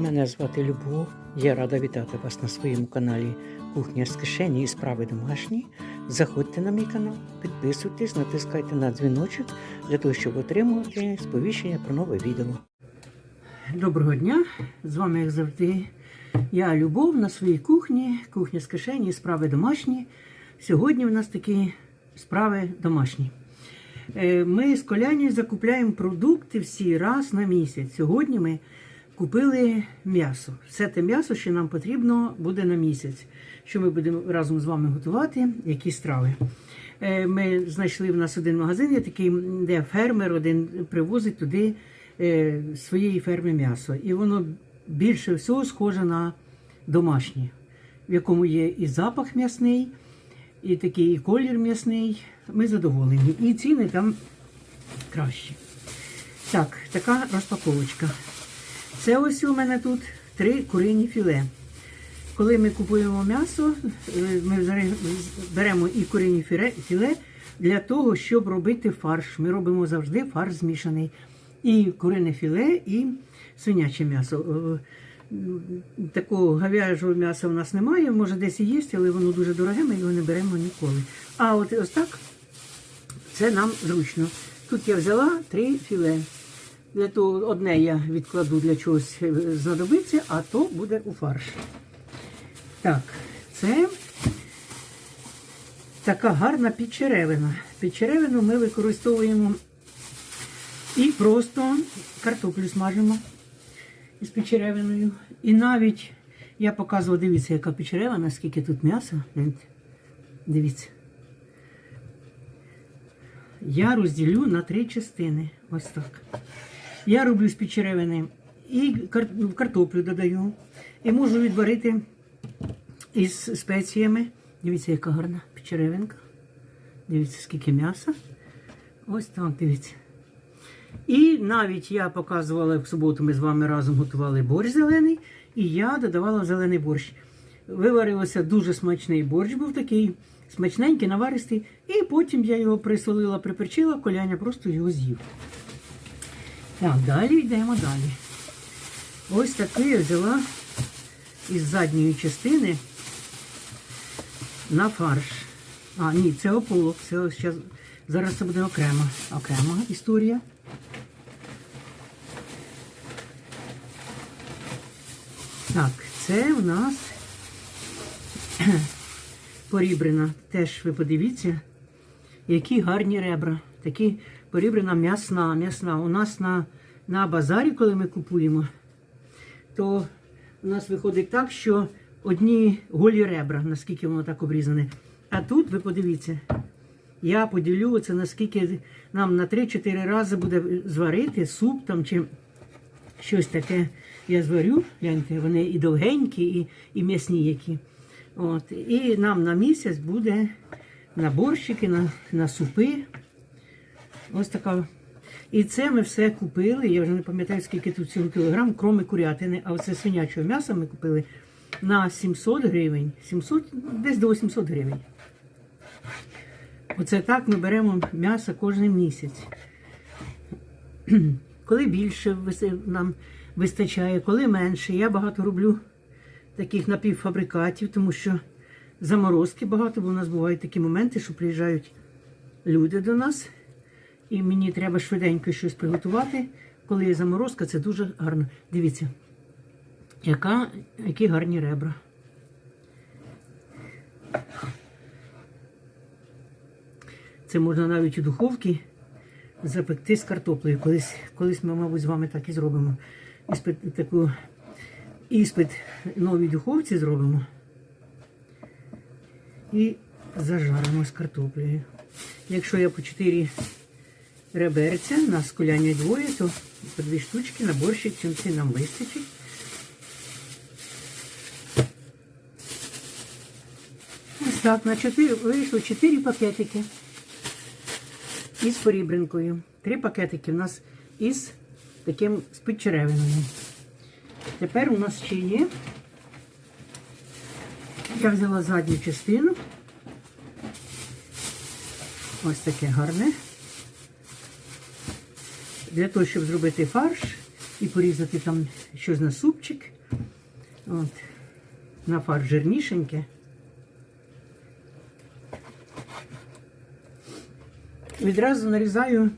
Мене звати Любов. Я рада вітати вас на своєму каналі Кухня з кишені і справи домашні. Заходьте на мій канал, підписуйтесь, натискайте на дзвіночок для того, щоб отримувати сповіщення про нове відео. Доброго дня! З вами, як завжди, я Любов на своїй кухні, кухня з кишені і справи домашні. Сьогодні у нас такі справи домашні. Е, Ми з Колянію закупляємо продукти всі раз на місяць. Сьогодні ми купили м'ясо. Все те м'ясо, що нам потрібно буде на місяць. Що ми будемо разом з вами готувати, які страви. Е, Ми знайшли в нас один магазин, є такий, де фермер один привозить туди е, своєї ферми м'ясо. І воно більше всього схоже на домашнє, в якому є і запах м'ясний, і такий і колір м'ясний. Ми задоволені. І ціни там кращі. Так, така розпаковочка. Це ось у мене тут три курині філе. Коли ми купуємо м'ясо, е, ми беремо і курині філе- для того, щоб робити фарш. Ми робимо завжди фарш змішаний. І курине філе, і свиняче м'ясо. Е, Такого говяжого м'яса в нас немає, може десь і є, але воно дуже дороге, ми його не беремо ніколи. А от ось так це нам зручно. Тут я взяла три філе. Для того одне я відкладу для чогось е, знадобиться, а то буде у фарш. Так, це така гарна підчеревина. Підчеревину ми використовуємо і просто картоплю смажимо із підчеревиною. І навіть я показувала, дивіться, яка підчеревина, скільки тут м'яса. Дивіться. Я розділю на три частини. Ось так. Я роблю з підчеревини і ну, картоплю додаю. І можу відварити із спеціями. Дивіться, яка гарна підчеревинка. Дивіться, скільки м'яса. Ось так, дивіться. І навіть я показувала в суботу, ми з вами разом готували борщ зелений, і я додавала зелений борщ. Виварився дуже смачний борщ, був такий смачненький, наваристий. І потім я його присолила, приперчила, коляня просто його з'їв. Так, далі йдемо далі. Ось такий я взяла із задньої частини на фарш. А, ні, це ополок. Це ось зараз це буде окрема, окрема історія. Так, це у нас порібрина. Теж ви подивіться, які гарні ребра. Такі порібрина м'ясна, м'ясна. У нас на, на базарі, коли ми купуємо, то у нас виходить так, що одні голі ребра, наскільки воно так обрізане. А тут ви подивіться, я поділю це, наскільки нам на 3-4 рази буде зварити суп там чи щось таке. Я зварю, гляньте, вони і довгенькі, і, і м'ясні які. От. І нам на місяць буде на борщики, на, на супи. Ось така. І це ми все купили. Я вже не пам'ятаю, скільки тут цього кілограм, кроме курятини. А оце свинячого м'яса ми купили на 700 гривень. 700, десь до 800 гривень. Оце так ми беремо м'ясо кожен місяць. Коли більше нам вистачає, коли менше. Я багато роблю таких напівфабрикатів, тому що заморозки багато, бо у нас бувають такі моменти, що приїжджають люди до нас, і мені треба швиденько щось приготувати. Коли є заморозка, це дуже гарно. Дивіться, яка, які гарні ребра. Це можна навіть у духовці запекти з картоплею. Колись, колись ми, мабуть, з вами так і зробимо. Іспит, таку, іспит новій духовці зробимо. І зажаримо з картоплею. Якщо я по 4 реберця, нас коляння двоє, то по дві штучки на борщик, чим це нам вистачить. Ось так, на 4, вийшло 4 пакетики із порібринкою. Три пакетики у нас із таким з. Тепер у нас ще є. Я взяла задню частину. Ось таке гарне. Для того, щоб зробити фарш, і порізати там щось на супчик. От. На фарш жирнішеньке. Відразу нарізаю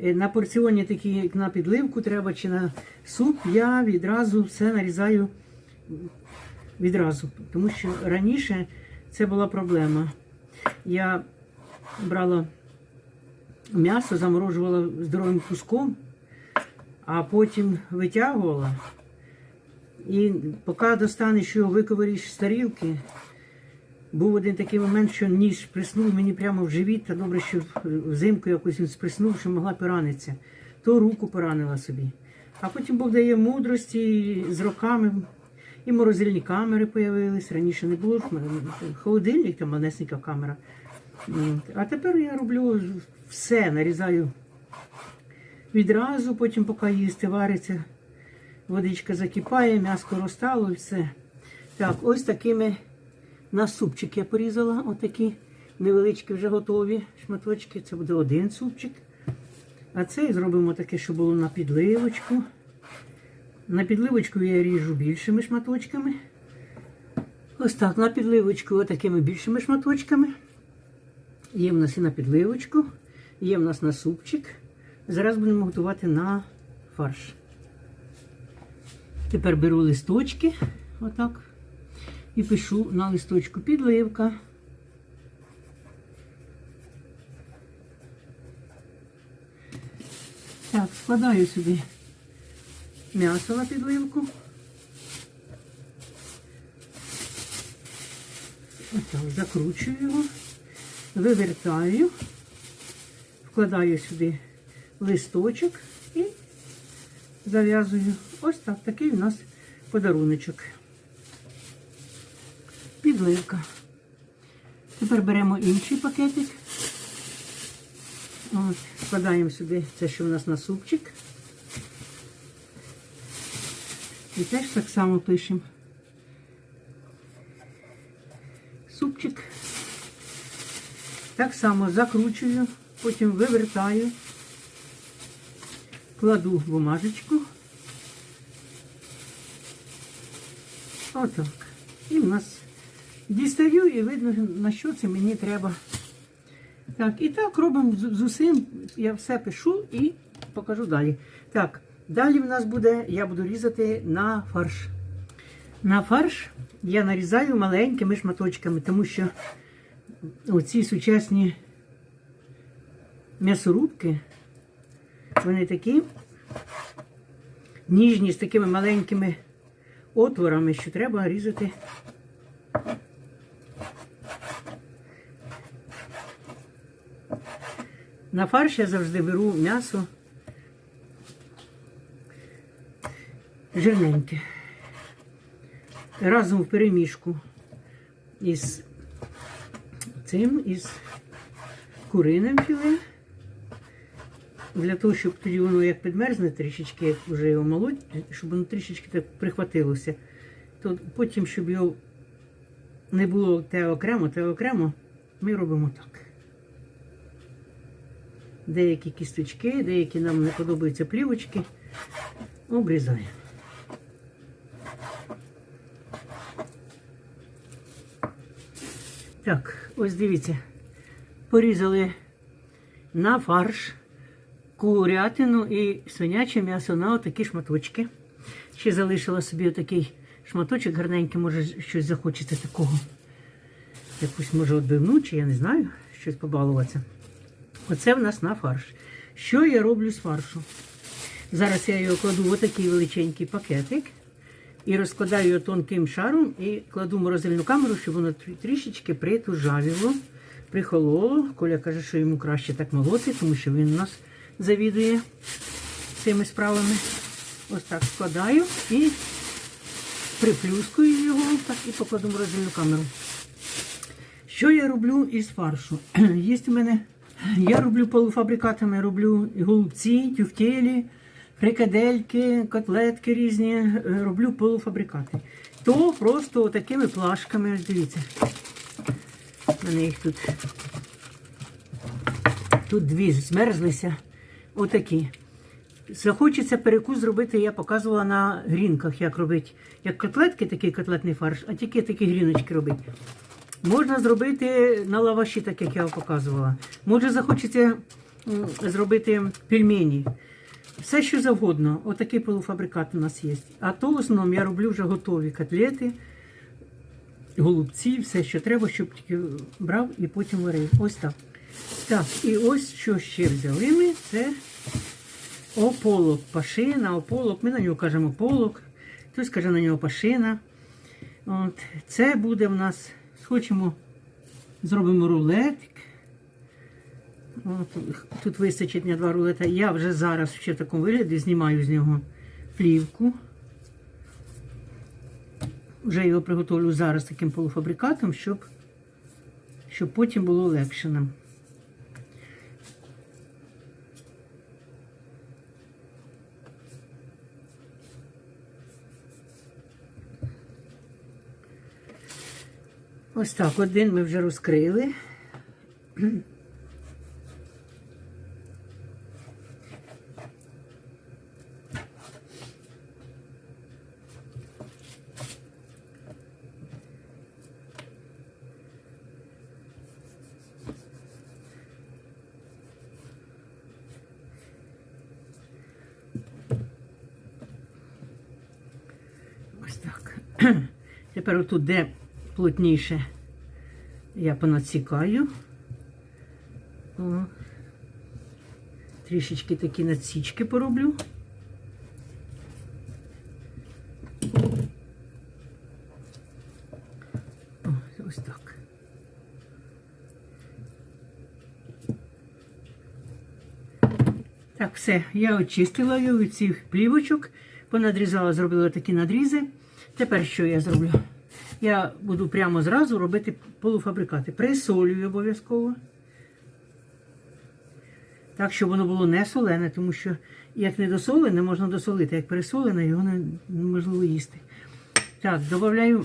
е, на порціоні такі, як на підливку треба чи на суп, я відразу все нарізаю відразу. Тому що раніше це була проблема. Я брала м'ясо, заморожувала здоровим куском, а потім витягувала. І поки достанеш його виковиріш з тарілки, був один такий момент, що ніж приснув мені прямо в живіт, та добре, що взимку якось він сприснув, що могла поранитися. То руку поранила собі. А потім Бог дає мудрості з роками. І морозильні камери з'явились. Раніше не було холодильник, там манесенька камера. А тепер я роблю все, нарізаю відразу, потім поки їсти вариться. Водичка закипає, м'яско розтало і все. Так, ось такими на супчик я порізала. Отакі невеличкі вже готові шматочки. Це буде один супчик. А цей зробимо таке, що було на підливочку. На підливочку я ріжу більшими шматочками. Ось так, на підливочку отакими більшими шматочками. Є в нас і на підливочку, є в нас на супчик. Зараз будемо готувати на фарш. Тепер беру листочки, отак, і пишу на листочку підливка. Так, складаю сюди м'ясо на підливку. Отак, закручую його, вивертаю, вкладаю сюди листочок і зав'язую. Ось так, такий у нас подаруночок. Підливка. Тепер беремо інший пакетик. Вкладаємо сюди це, що у нас на супчик. І теж так само пишемо. Супчик. Так само закручую, потім вивертаю, кладу бумажечку. Отак. І в нас дістаю і видно, на що це мені треба. Так, і так робимо з усім. Я все пишу і покажу далі. Так, далі в нас буде, я буду різати на фарш. На фарш я нарізаю маленькими шматочками, тому що оці сучасні м'ясорубки, вони такі ніжні з такими маленькими отворами, що треба різати. На фарш я завжди беру м'ясо жирненьке. Разом в перемішку із цим, із куриним філе. Для того, щоб тоді воно як підмерзне трішечки, як вже його молоть, щоб воно трішечки так прихватилося. То потім, щоб його не було те окремо, те окремо, ми робимо так. Деякі кісточки, деякі нам не подобаються плівочки, обрізаємо. Так, ось дивіться, порізали на фарш курятину і свиняче м'ясо на отакі шматочки. Ще залишила собі отакий шматочок гарненький, може щось захочеться такого. Якусь, може, отбивну, чи я не знаю, щось побалуватися. Оце в нас на фарш. Що я роблю з фаршу? Зараз я його кладу в отакий величенький пакетик і розкладаю його тонким шаром і кладу в морозильну камеру, щоб воно трішечки притужавіло, прихололо. Коля каже, що йому краще так молоти, тому що він у нас завідує цими справами. Ось так складаю і приплюскую його так, і покладу в морозильну камеру. Що я роблю із фаршу? Є у мене, я роблю полуфабрикатами, роблю голубці, тюфтєлі, фрикадельки, котлетки різні, е, роблю полуфабрикати. То просто такими плашками, ось дивіться. У мене їх тут, тут дві змерзлися. Отакі. Захочеться перекус зробити, я показувала на грінках, як робити. Як котлетки, такий котлетний фарш, а тільки такі гріночки робити. Можна зробити на лаваші, так як я показувала. Може, захочеться зробити пельмені. Все, що завгодно. Отакий полуфабрикат у нас є. А то в основному я роблю вже готові котлети, голубці, все, що треба, щоб тільки брав і потім варив. Ось так. Так, і ось що ще взяли ми. Це ополок, пашина, ополок. Ми на нього кажемо полок, хтось каже на нього пашина. От, це буде в нас, хочемо, зробимо рулетик. Тут вистачить на два рулета. Я вже зараз ще в такому вигляді знімаю з нього плівку. Вже його приготовлю зараз таким полуфабрикатом, щоб, щоб потім було легше нам. Ось так, один ми вже розкрили. Ось так. Тепер отут, де плотніше, я понадсікаю. О. Трішечки такі надсічки пороблю. О, ось так. Так, все, я очистила від цих плівочок, понадрізала, зробила такі надрізи. Тепер що я зроблю? Я буду прямо зразу робити полуфабрикати. Присолюю обов'язково. Так, щоб воно було не солене, тому що як не досолене, можна досолити. Як пересолене, його неможливо їсти. Так, додаю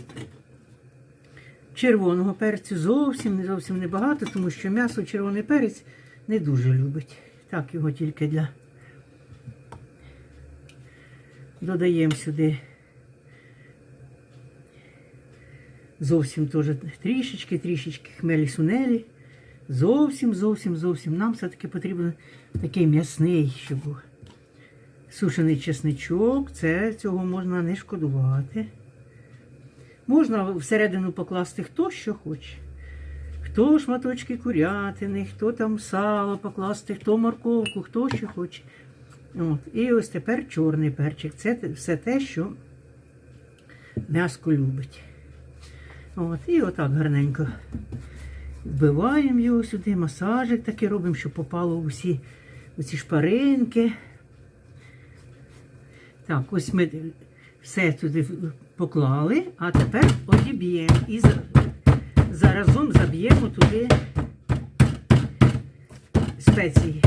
червоного перцю зовсім, не зовсім небагато, тому що м'ясо червоний перець не дуже любить. Так, його тільки для. Додаємо сюди зовсім теж трішечки, трішечки хмелі сунелі. Зовсім, зовсім, зовсім. Нам все-таки потрібен такий м'ясний, щоб. Сушений чесничок, це цього можна не шкодувати. Можна всередину покласти хто що хоче. Хто шматочки курятини, хто там сало покласти, хто морковку, хто що хоче. От. І ось тепер чорний перчик. Це все те, що м'яско любить. От. І отак гарненько вбиваємо його сюди, масажик такий робимо, щоб попало усі оці шпаринки. Так, ось ми все туди поклали, а тепер одіб'ємо і заразом заб'ємо туди спеції.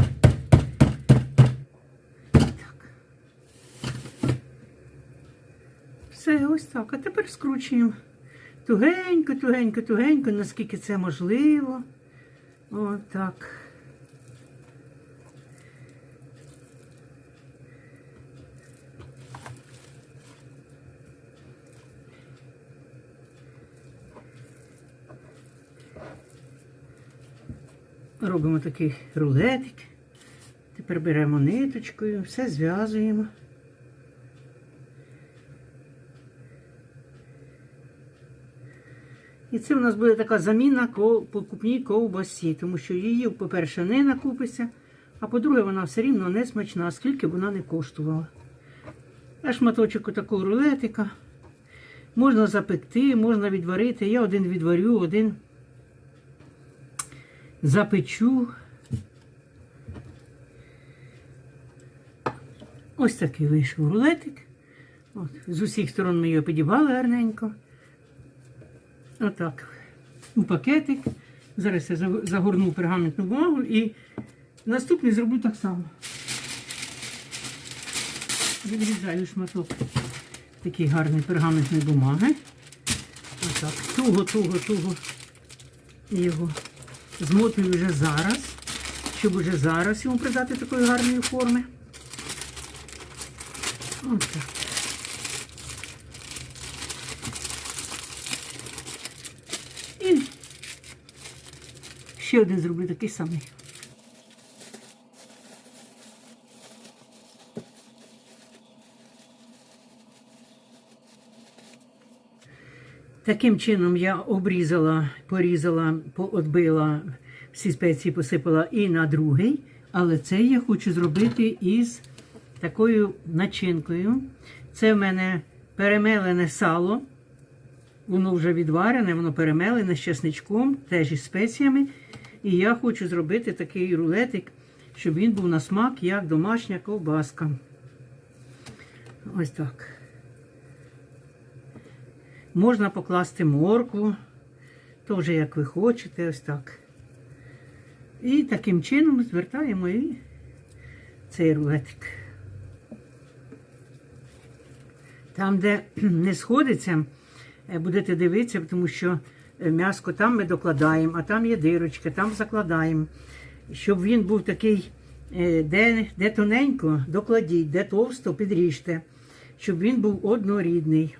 Все, ось так. А тепер скручуємо тугенько, тугенько, тугенько, наскільки це можливо. Отак. Робимо такий рулетик. Тепер беремо ниточкою, все зв'язуємо. І це в нас буде така заміна покупній ковбасі, тому що її, по-перше, не накупиться, а по-друге, вона все рівно не смачна, скільки б вона не коштувала. А шматочок такого рулетика. Можна запекти, можна відварити. Я один відварю, один запечу. Ось такий вийшов рулетик. От, з усіх сторон ми його підібали гарненько. Отак. У пакетик. Зараз я заг- загорну пергаментну бумагу і наступний зроблю так само. Відрізаю шматок такий гарний пергаментної бумаги. Отак. Туго, туго, туго його змотую вже зараз, щоб вже зараз йому придати такої гарної форми. Ось ще один зроблю такий самий. Таким чином я обрізала, порізала, поотбила всі спеції, посипала і на другий. Але це я хочу зробити із такою начинкою. Це в мене перемелене сало. Воно вже відварене, воно перемелене з чесничком, теж із спеціями. І я хочу зробити такий рулетик, щоб він був на смак, як домашня ковбаска. Ось так. Можна покласти моркву, то вже як ви хочете, ось так. І таким чином звертаємо і цей рулетик. Там, де не сходиться, е, будете дивитися, тому що м'яско там ми докладаємо, а там є дирочка, там закладаємо. Щоб він був такий, е, де, де тоненько, докладіть, де товсто, підріжте, щоб він був однорідний.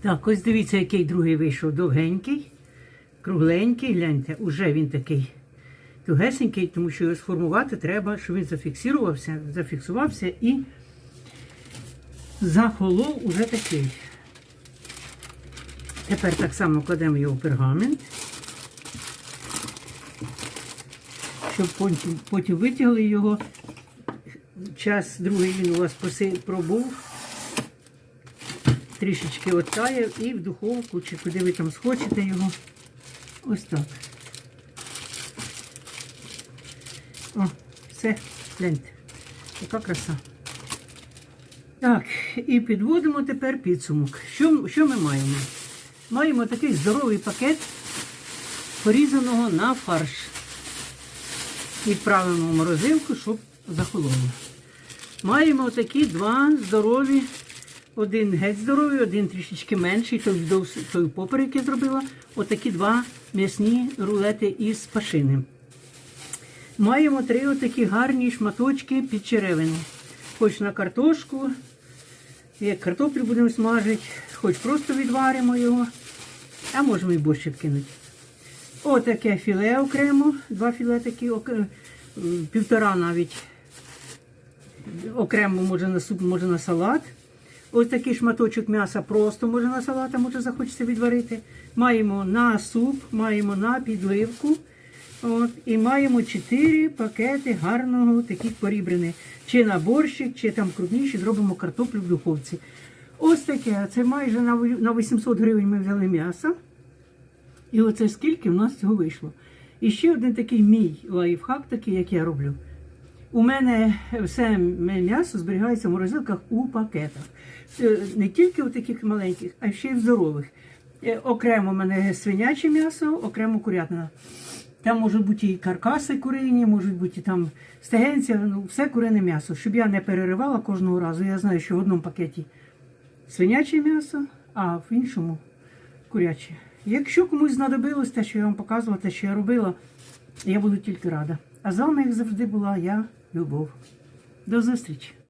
Так, ось дивіться, який другий вийшов довгенький, кругленький, гляньте, уже він такий тугесенький, тому що його сформувати треба, щоб він зафіксувався, зафіксувався і захолов уже такий. Тепер так само кладемо його в пергамент, щоб потім, потім витягли його. Час другий він у вас пробув трішечки оттаяв і в духовку, чи куди ви там схочете його. Ось так. О, все, гляньте. Яка краса. Так, і підводимо тепер підсумок. Що, що ми маємо? Маємо такий здоровий пакет порізаного на фарш. Відправимо в морозилку, щоб захололо. Маємо такі два здорові один геть здоровий, один трішечки менший, той той поперек я зробила. Отакі два м'ясні рулети із пашини. Маємо три отакі гарні шматочки під черевину. Хоч на картошку, як картоплю будемо смажити, хоч просто відваримо його, а можемо і борщ кинути. Отаке філе окремо, два філе такі, півтора навіть окремо може на суп, може на салат. Ось такий шматочок м'яса просто може на салат, а може захочеться відварити. Маємо на суп, маємо на підливку. От, і маємо 4 пакети гарного таких порібрених. Чи на борщик, чи там крупніші, зробимо картоплю в духовці. Ось таке. Це майже на 800 гривень ми взяли м'ясо. І оце скільки в нас цього вийшло. І ще один такий мій лайфхак, такий, як я роблю. У мене все м'ясо зберігається в морозилках у пакетах. Е, Не тільки у таких маленьких, а ще й в здорових. Е, Окремо в мене свиняче м'ясо, окремо курятина. Там можуть бути і каркаси курині, можуть бути і там стегенця, ну все курине м'ясо. Щоб я не переривала кожного разу. Я знаю, що в одному пакеті свиняче м'ясо, а в іншому куряче. Якщо комусь знадобилось те, що я вам показувала, те, що я робила, я буду тільки рада. А з вами, як завжди, була я, Любов. До зустрічі!